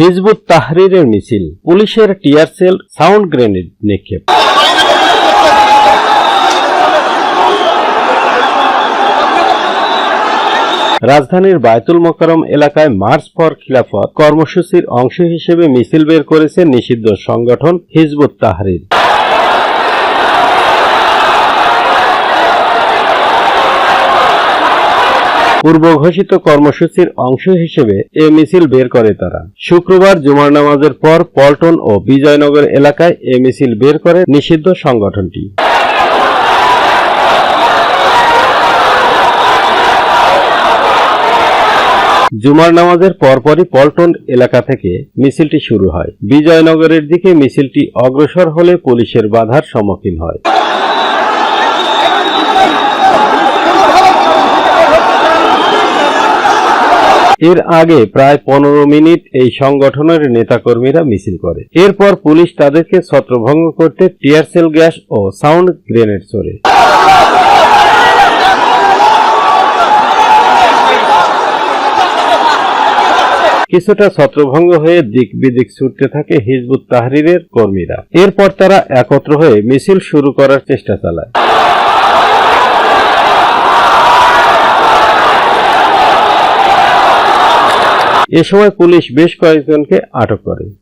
Hizb ut তাহরিরের মিছিল, পুলিশের tear shell, sound grenade নিক্ষেপ। রাজধানীর বায়তুল মোকারম এলাকায় মার্চ ফর খিলাফত কর্মসূচির অংশ হিসেবে মিছিল বের করেছে নিষিদ্ধ সংগঠন হিজবুত তাহরির। পূর্ব ঘোষিত কর্মসূচির অংশ হিসেবে এ মিছিল বের করে তারা। শুক্রবার জুমার নামাজের পর পল্টন ও বিজয়নগর এলাকায় এ মিছিল বের করে নিষিদ্ধ সংগঠনটি। জুমার নামাজের পরপরই পল্টন এলাকা থেকে মিছিলটি শুরু হয়। বিজয়নগরের দিকে মিছিলটি অগ্রসর হলে পুলিশের বাধার সম্মুখীন হয়। এর আগে প্রায় পনেরো মিনিট এই সংগঠনের নেতাকর্মীরা মিছিল করে। এরপর পুলিশ তাদেরকে ছত্রভঙ্গ করতে টিয়ারসেল গ্যাস ও সাউন্ড গ্রেনেড ছোড়ে কিছুটা ছত্রভঙ্গ হয়ে দিক বিদিক ছুটতে থাকে হিজবুত তাহরিরের কর্মীরা। এরপর তারা একত্র হয়ে মিছিল শুরু করার চেষ্টা চালায়। এ সময় পুলিশ বেশ কয়েকজনকে আটক করে।